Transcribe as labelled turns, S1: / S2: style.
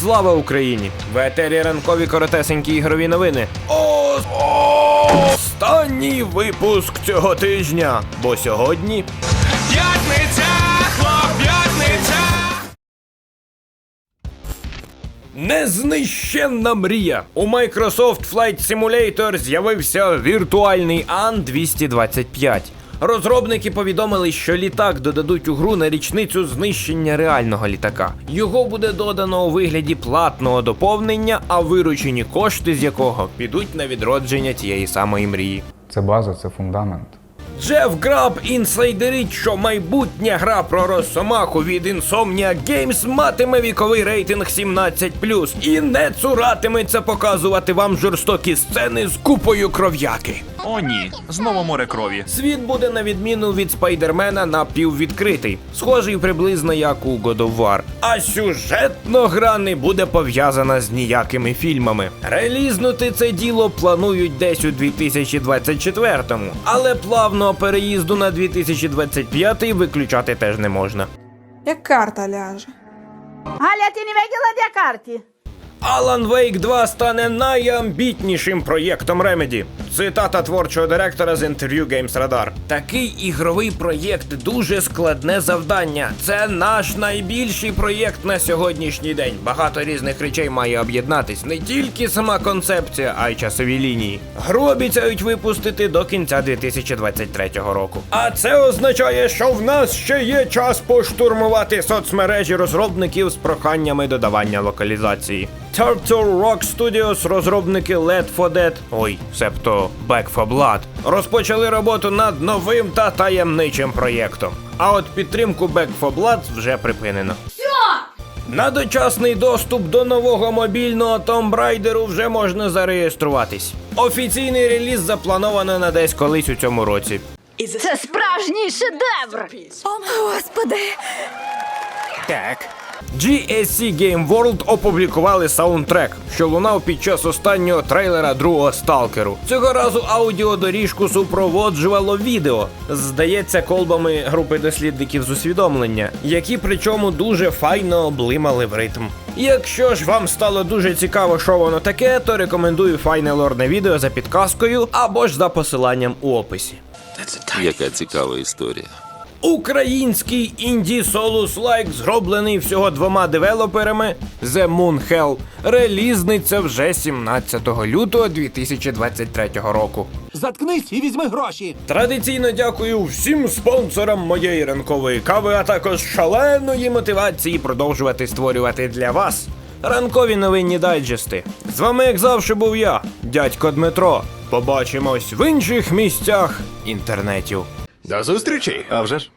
S1: Слава Україні! В етері ранкові коротесенькі ігрові новини. О, останній випуск цього тижня. Бо сьогодні
S2: П'ятниця, п'ятниця.
S1: Незнищенна мрія. У Microsoft Flight Simulator з'явився віртуальний Ан-225. Розробники повідомили, що літак додадуть у гру на річницю знищення реального літака. Його буде додано у вигляді платного доповнення, а виручені кошти з якого підуть на відродження тієї самої мрії.
S3: Це база, це фундамент.
S1: Джеф Граб інсайдерить, що майбутня гра про Росомаху від Insomnia Games матиме віковий рейтинг 17+, і не цуратиметься показувати вам жорстокі сцени з купою кров'яки.
S2: О, ні, знову море крові.
S1: Світ буде на відміну від спайдермена напіввідкритий, схожий приблизно як у God of War. А сюжетно гра не буде пов'язана з ніякими фільмами. Релізнути це діло планують десь у 2024-му, але плавного переїзду на 2025 виключати теж не можна.
S4: Як карта ляже.
S5: Галя, ти не виділа де карті?
S1: Alan Wake 2 стане найамбітнішим проєктом Remedy. Цитата творчого директора з інтерв'ю Games Radar. Такий ігровий проєкт дуже складне завдання. Це наш найбільший проєкт на сьогоднішній день. Багато різних речей має об'єднатись. Не тільки сама концепція, а й часові лінії. Гру обіцяють випустити до кінця 2023 року. А це означає, що в нас ще є час поштурмувати соцмережі розробників з проханнями додавання локалізації. Turtle Rock Studios, розробники Led 4 Dead, ой, себто Back 4 Blood, розпочали роботу над новим та таємничим проєктом. А от підтримку Back 4 Blood вже припинено. На дочасний доступ до нового мобільного Tomb Raider вже можна зареєструватись. Офіційний реліз заплановано на десь колись у цьому році.
S5: Це справжній шедевр.
S4: О, Господи!
S1: Так. GSC Game World опублікували саундтрек, що лунав під час останнього трейлера другого сталкеру. Цього разу аудіодоріжку супроводжувало відео, здається, колбами групи дослідників з усвідомлення, які причому дуже файно облимали в ритм. Якщо ж вам стало дуже цікаво, що воно таке, то рекомендую файне лорне відео за підказкою або ж за посиланням у описі.
S6: Яка цікава історія.
S1: Український інді Solus Like, зроблений всього двома девелоперами The Moon Hell, релізниться вже 17 лютого 2023 року.
S7: Заткнись і візьми гроші.
S1: Традиційно дякую всім спонсорам моєї ранкової кави, а також шаленої мотивації продовжувати створювати для вас ранкові новинні дайджести. З вами, як завжди, був я, дядько Дмитро. Побачимось в інших місцях інтернетів.
S8: До зустрічі!
S7: А вже ж.